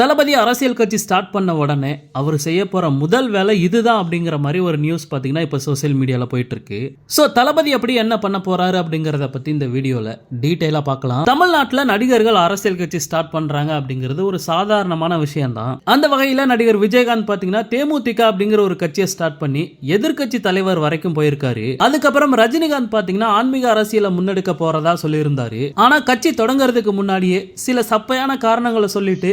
தளபதி அரசியல் கட்சி ஸ்டார்ட் பண்ண உடனே அவர் செய்ய போற முதல் வேலை இதுதான் அப்படிங்கிற மாதிரி ஒரு நியூஸ் பாத்தீங்கன்னா இப்ப சோசியல் மீடியால போயிட்டு இருக்கு சோ தளபதி அப்படி என்ன பண்ண போறாரு அப்படிங்கறத பத்தி இந்த வீடியோல டீடைலா பார்க்கலாம். தமிழ்நாட்டுல நடிகர்கள் அரசியல் கட்சி ஸ்டார்ட் பண்றாங்க அப்படிங்கிறது ஒரு சாதாரணமான விஷயம் தான் அந்த வகையில நடிகர் விஜயகாந்த் பாத்தீங்கன்னா தேமுதிக அப்படிங்கிற ஒரு கட்சியை ஸ்டார்ட் பண்ணி எதிர்கட்சி தலைவர் வரைக்கும் போயிருக்காரு. அதுக்கப்புறம் ரஜினிகாந்த் பாத்தீங்கன்னா ஆன்மீக அரசியலை முன்னெடுக்க போறதா சொல்லியிருந்தாரு. ஆனா கட்சி தொடங்குறதுக்கு முன்னாடியே சில சப்பையான காரணங்களை சொல்லிட்டு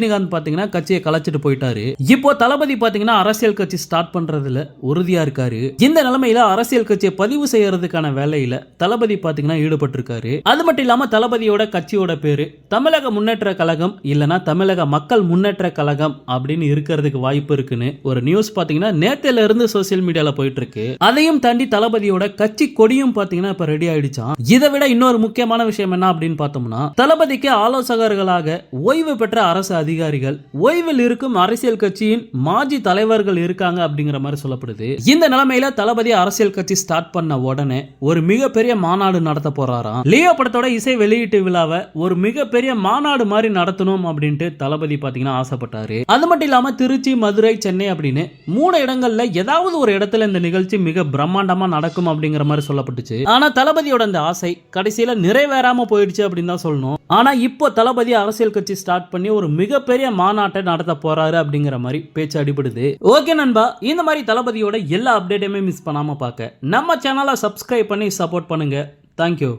ரஜினிகாந்த் பாத்தீங்கன்னா கட்சியை கலைச்சிட்டு போயிட்டாரு. இப்போ தளபதி பாத்தீங்கன்னா அரசியல் கட்சி ஸ்டார்ட் பண்றதுல உறுதியா இருக்காரு. இந்த நிலைமையில அரசியல் கட்சியை பதிவு செய்யறதுக்கான வேலையில தளபதி பாத்தீங்கன்னா ஈடுபட்டிருக்காரு. அது மட்டும் இல்லாம தளபதியோட கட்சியோட பேரு தமிழக முன்னேற்ற கழகம் இல்லனா தமிழக மக்கள் முன்னேற்ற கழகம் அப்படின்னு இருக்கிறதுக்கு வாய்ப்பு இருக்குன்னு ஒரு நியூஸ் பாத்தீங்கன்னா நேத்துல இருந்து சோசியல் மீடியால போயிட்டு இருக்கு அதையும் தாண்டி தளபதியோட கட்சி கொடியும் பாத்தீங்கன்னா இப்ப ரெடி ஆயிடுச்சான் இதை விட இன்னொரு முக்கியமான விஷயம் என்ன அப்படின்னு பார்த்தோம்னா தளபதிக்கு ஆலோசகர்களாக ஓய்வு பெற்ற அரசு அதிகாரிகள் ஓய்வில் இருக்கும் அரசியல் கட்சியின் மாஜி தலைவர்கள் இருக்காங்க அப்படிங்கிற மாதிரி சொல்லப்படுது. இந்த நிலைமையில தளபதி அரசியல் கட்சி ஸ்டார்ட் பண்ண உடனே ஒரு மிகப்பெரிய மாநாடு நடத்த போறாராம். லியோ படத்தோட இசை வெளியீட்டு விழாவை ஒரு மிகப்பெரிய மாநாடு மாதிரி நடத்தணும் அப்படின்ட்டு தளபதி பாத்தீங்கன்னா ஆசைப்பட்டாரு. அது மட்டும் இல்லாம திருச்சி மதுரை சென்னை அப்படின்னு மூணு இடங்கள்ல ஏதாவது ஒரு இடத்துல இந்த நிகழ்ச்சி மிக பிரம்மாண்டமா நடக்கும் அப்படிங்கிற மாதிரி சொல்லப்பட்டுச்சு. ஆனா தளபதியோட அந்த ஆசை கடைசியில நிறைவேறாம போயிடுச்சு அப்படின்னு தான் சொல்லணும். ஆனா இப்போ தளபதி அரசியல் கட்சி ஸ்டார்ட் பண்ணி ஒரு மிக மிகப்பெரிய மாநாட்டை நடத்த போறாரு அப்படிங்கிற மாதிரி பேச்சு அடிபடுது. ஓகே நண்பா இந்த மாதிரி தளபதியோட எல்லா அப்டேட்டையுமே மிஸ் பண்ணாம பார்க்க. நம்ம சேனலை சப்ஸ்கிரைப் பண்ணி சப்போர்ட் பண்ணுங்க. தேங்க்யூ